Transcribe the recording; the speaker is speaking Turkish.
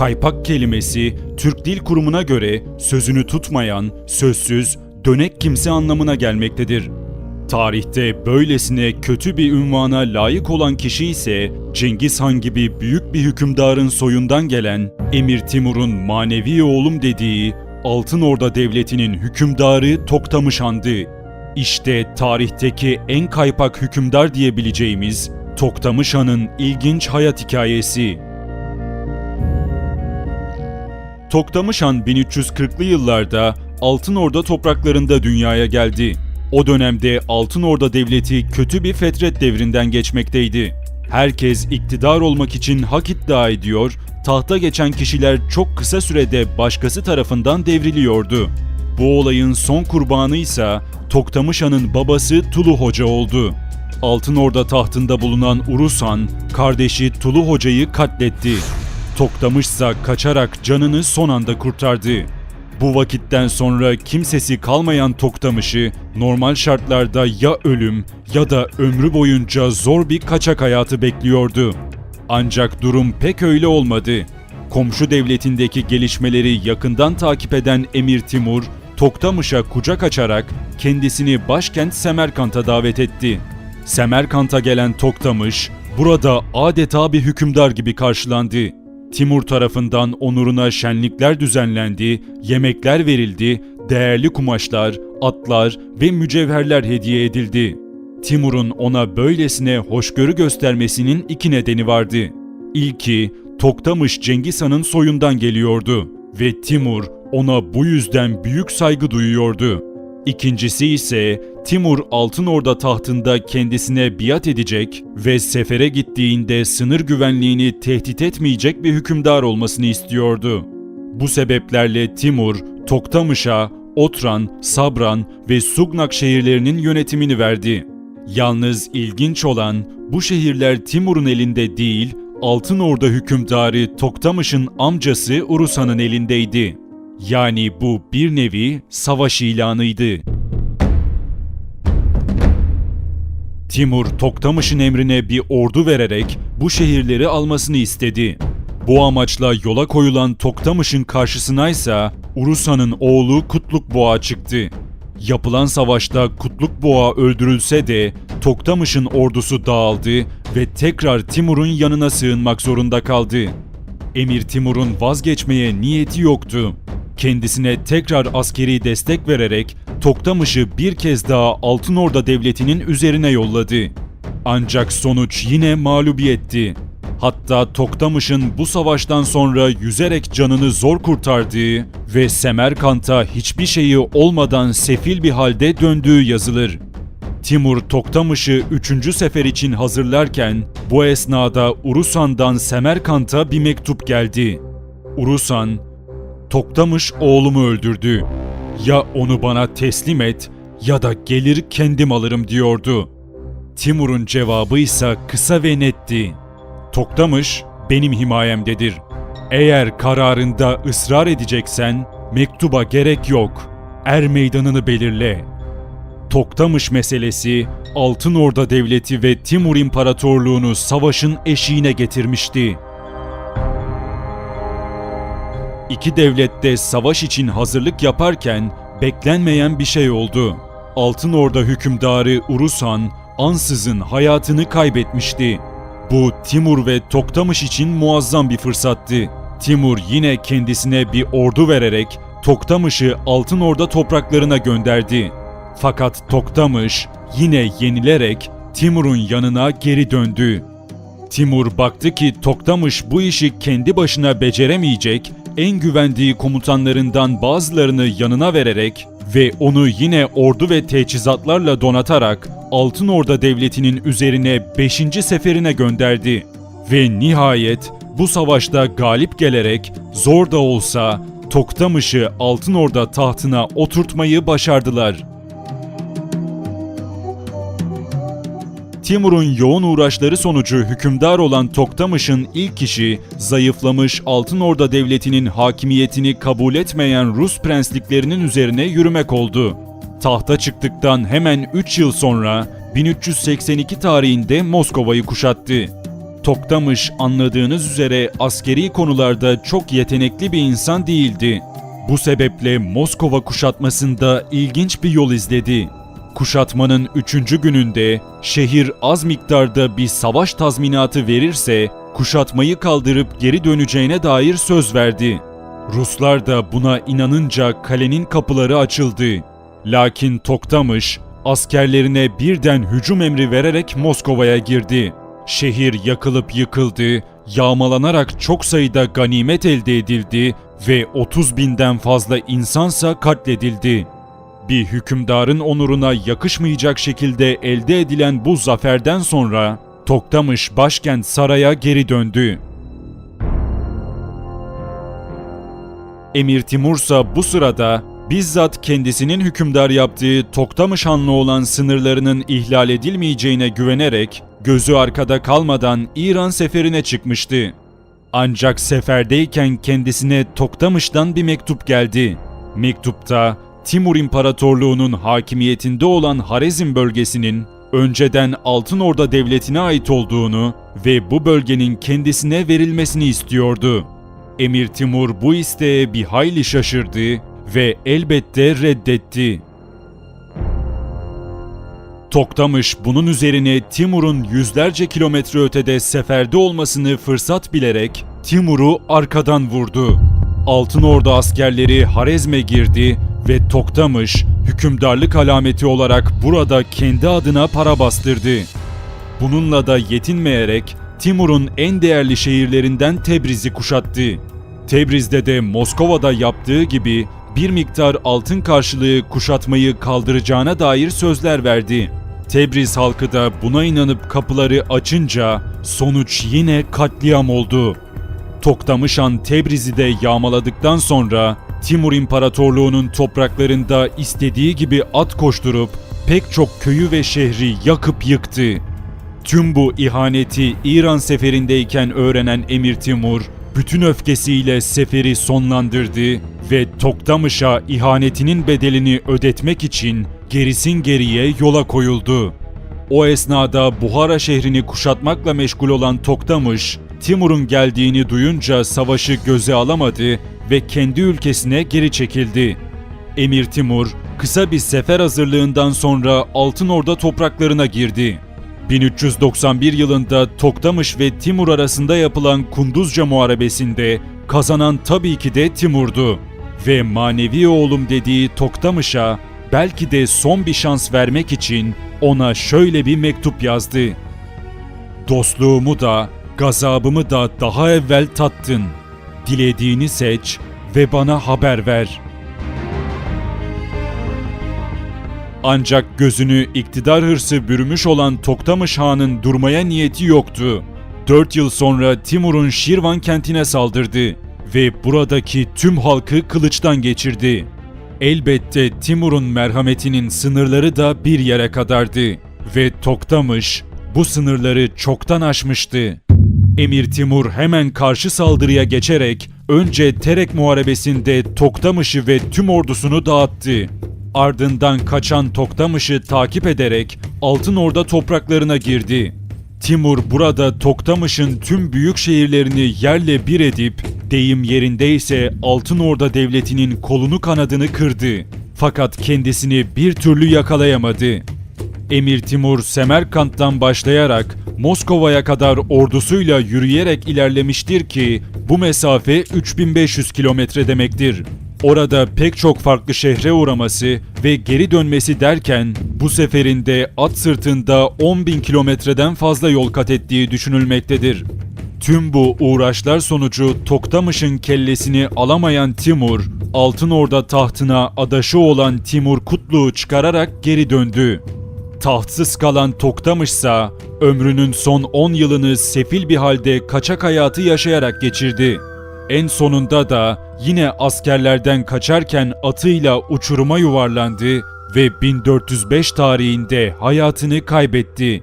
Kaypak kelimesi Türk Dil Kurumu'na göre sözünü tutmayan, sözsüz, dönek kimse anlamına gelmektedir. Tarihte böylesine kötü bir ünvana layık olan kişi ise Cengiz Han gibi büyük bir hükümdarın soyundan gelen Emir Timur'un manevi oğlum dediği Altın Orda Devleti'nin hükümdarı Toktamış Han'dı. İşte tarihteki en kaypak hükümdar diyebileceğimiz Toktamış Han'ın ilginç hayat hikayesi. Toktamış Han 1340'lı yıllarda Altın Orda topraklarında dünyaya geldi. O dönemde Altın Orda Devleti kötü bir fetret devrinden geçmekteydi. Herkes iktidar olmak için hak iddia ediyor, tahta geçen kişiler çok kısa sürede başkası tarafından devriliyordu. Bu olayın son kurbanı ise Toktamış Han'ın babası Tulu Hoca oldu. Altın Orda tahtında bulunan Urus Han, kardeşi Tulu Hoca'yı katletti. Toktamışsa kaçarak canını son anda kurtardı. Bu vakitten sonra kimsesi kalmayan Toktamış'ı normal şartlarda ya ölüm ya da ömrü boyunca zor bir kaçak hayatı bekliyordu. Ancak durum pek öyle olmadı. Komşu devletindeki gelişmeleri yakından takip eden Emir Timur, Toktamış'a kucak açarak kendisini başkent Semerkant'a davet etti. Semerkant'a gelen Toktamış, burada adeta bir hükümdar gibi karşılandı. Timur tarafından onuruna şenlikler düzenlendi, yemekler verildi, değerli kumaşlar, atlar ve mücevherler hediye edildi. Timur'un ona böylesine hoşgörü göstermesinin iki nedeni vardı. İlki, Toktamış Cengiz Han'ın soyundan geliyordu ve Timur ona bu yüzden büyük saygı duyuyordu. İkincisi ise Timur Altın Orda tahtında kendisine biat edecek ve sefere gittiğinde sınır güvenliğini tehdit etmeyecek bir hükümdar olmasını istiyordu. Bu sebeplerle Timur, Toktamış'a, Otran, Sabran ve Sugnak şehirlerinin yönetimini verdi. Yalnız ilginç olan bu şehirler Timur'un elinde değil, Altın Orda hükümdarı Toktamış'ın amcası Urusan'ın elindeydi. Yani bu bir nevi savaş ilanıydı. Timur Toktamış'ın emrine bir ordu vererek bu şehirleri almasını istedi. Bu amaçla yola koyulan Toktamış'ın karşısına ise Urusa'nın oğlu Kutluk Boğa çıktı. Yapılan savaşta Kutluk Boğa öldürülse de Toktamış'ın ordusu dağıldı ve tekrar Timur'un yanına sığınmak zorunda kaldı. Emir Timur'un vazgeçmeye niyeti yoktu. Kendisine tekrar askeri destek vererek Toktamış'ı bir kez daha Altın Orda Devleti'nin üzerine yolladı. Ancak sonuç yine mağlubiyetti. Hatta Toktamış'ın bu savaştan sonra yüzerek canını zor kurtardığı ve Semerkant'a hiçbir şeyi olmadan sefil bir halde döndüğü yazılır. Timur Toktamış'ı 3. sefer için hazırlarken bu esnada Urusan'dan Semerkant'a bir mektup geldi. Urusan, Toktamış oğlumu öldürdü. Ya onu bana teslim et ya da gelir kendim alırım diyordu. Timur'un cevabı ise kısa ve netti. Toktamış benim himayemdedir. Eğer kararında ısrar edeceksen mektuba gerek yok. Er meydanını belirle. Toktamış meselesi Altın Orda Devleti ve Timur İmparatorluğunu savaşın eşiğine getirmişti. İki devlet de savaş için hazırlık yaparken beklenmeyen bir şey oldu. Altın Orda hükümdarı Urus Han ansızın hayatını kaybetmişti. Bu Timur ve Toktamış için muazzam bir fırsattı. Timur yine kendisine bir ordu vererek Toktamış'ı Altın Orda topraklarına gönderdi. Fakat Toktamış yine yenilerek Timur'un yanına geri döndü. Timur baktı ki Toktamış bu işi kendi başına beceremeyecek, en güvendiği komutanlarından bazılarını yanına vererek ve onu yine ordu ve teçhizatlarla donatarak Altın Orda Devleti'nin üzerine 5. seferine gönderdi. Ve nihayet bu savaşta galip gelerek zor da olsa Toktamış'ı Altın Orda tahtına oturtmayı başardılar. Timur'un yoğun uğraşları sonucu hükümdar olan Toktamış'ın ilk kişi, zayıflamış Altın Orda Devleti'nin hakimiyetini kabul etmeyen Rus prensliklerinin üzerine yürümek oldu. Tahta çıktıktan hemen 3 yıl sonra 1382 tarihinde Moskova'yı kuşattı. Toktamış anladığınız üzere askeri konularda çok yetenekli bir insan değildi. Bu sebeple Moskova kuşatmasında ilginç bir yol izledi. Kuşatmanın 3. gününde şehir az miktarda bir savaş tazminatı verirse kuşatmayı kaldırıp geri döneceğine dair söz verdi. Ruslar da buna inanınca kalenin kapıları açıldı. Lakin Toktamış askerlerine birden hücum emri vererek Moskova'ya girdi. Şehir yakılıp yıkıldı, yağmalanarak çok sayıda ganimet elde edildi ve 30 binden fazla insansa katledildi. Bir hükümdarın onuruna yakışmayacak şekilde elde edilen bu zaferden sonra Toktamış başkent saraya geri döndü. Emir Timursa bu sırada bizzat kendisinin hükümdar yaptığı Toktamış Hanlı olan sınırlarının ihlal edilmeyeceğine güvenerek gözü arkada kalmadan İran seferine çıkmıştı. Ancak seferdeyken kendisine Toktamış'tan bir mektup geldi. Mektupta Timur İmparatorluğu'nun hakimiyetinde olan Harezm bölgesinin önceden Altın Orda Devleti'ne ait olduğunu ve bu bölgenin kendisine verilmesini istiyordu. Emir Timur bu isteğe bir hayli şaşırdı ve elbette reddetti. Toktamış bunun üzerine Timur'un yüzlerce kilometre ötede seferde olmasını fırsat bilerek Timur'u arkadan vurdu. Altın Ordu askerleri Harezm'e girdi ve Toktamış hükümdarlık alameti olarak burada kendi adına para bastırdı. Bununla da yetinmeyerek Timur'un en değerli şehirlerinden Tebriz'i kuşattı. Tebriz'de de Moskova'da yaptığı gibi bir miktar altın karşılığı kuşatmayı kaldıracağına dair sözler verdi. Tebriz halkı da buna inanıp kapıları açınca sonuç yine katliam oldu. Toktamışan Tebriz'i de yağmaladıktan sonra Timur İmparatorluğu'nun topraklarında istediği gibi at koşturup pek çok köyü ve şehri yakıp yıktı. Tüm bu ihaneti İran seferindeyken öğrenen Emir Timur, bütün öfkesiyle seferi sonlandırdı ve Toktamış'a ihanetinin bedelini ödetmek için gerisin geriye yola koyuldu. O esnada Buhara şehrini kuşatmakla meşgul olan Toktamış, Timur'un geldiğini duyunca savaşı göze alamadı ve kendi ülkesine geri çekildi. Emir Timur, kısa bir sefer hazırlığından sonra Altın Orda topraklarına girdi. 1391 yılında Toktamış ve Timur arasında yapılan Kunduzca Muharebesi'nde kazanan tabii ki de Timur'du. Ve manevi oğlum dediği Toktamış'a belki de son bir şans vermek için ona şöyle bir mektup yazdı. Dostluğumu da, gazabımı da daha evvel tattın. Dilediğini seç ve bana haber ver.'' Ancak gözünü iktidar hırsı bürümüş olan Toktamış Han'ın durmaya niyeti yoktu. 4 yıl sonra Timur'un Şirvan kentine saldırdı ve buradaki tüm halkı kılıçtan geçirdi. Elbette Timur'un merhametinin sınırları da bir yere kadardı ve Toktamış bu sınırları çoktan aşmıştı. Emir Timur hemen karşı saldırıya geçerek önce Terek Muharebesi'nde Toktamış'ı ve tüm ordusunu dağıttı. Ardından kaçan Toktamış'ı takip ederek Altın Orda topraklarına girdi. Timur burada Toktamış'ın tüm büyük şehirlerini yerle bir edip deyim yerindeyse Altın Orda devletinin kolunu kanadını kırdı. Fakat kendisini bir türlü yakalayamadı. Emir Timur Semerkant'tan başlayarak Moskova'ya kadar ordusuyla yürüyerek ilerlemiştir ki bu mesafe 3500 kilometre demektir. Orada pek çok farklı şehre uğraması ve geri dönmesi derken bu seferinde at sırtında 10 bin kilometreden fazla yol kat ettiği düşünülmektedir. Tüm bu uğraşlar sonucu Toktamış'ın kellesini alamayan Timur, Altın Orda tahtına adaşı olan Timur Kutlu'yu çıkararak geri döndü. Tahtsız kalan Toktamış ise ömrünün son 10 yılını sefil bir halde kaçak hayatı yaşayarak geçirdi. En sonunda da yine askerlerden kaçarken atıyla uçuruma yuvarlandı ve 1405 tarihinde hayatını kaybetti.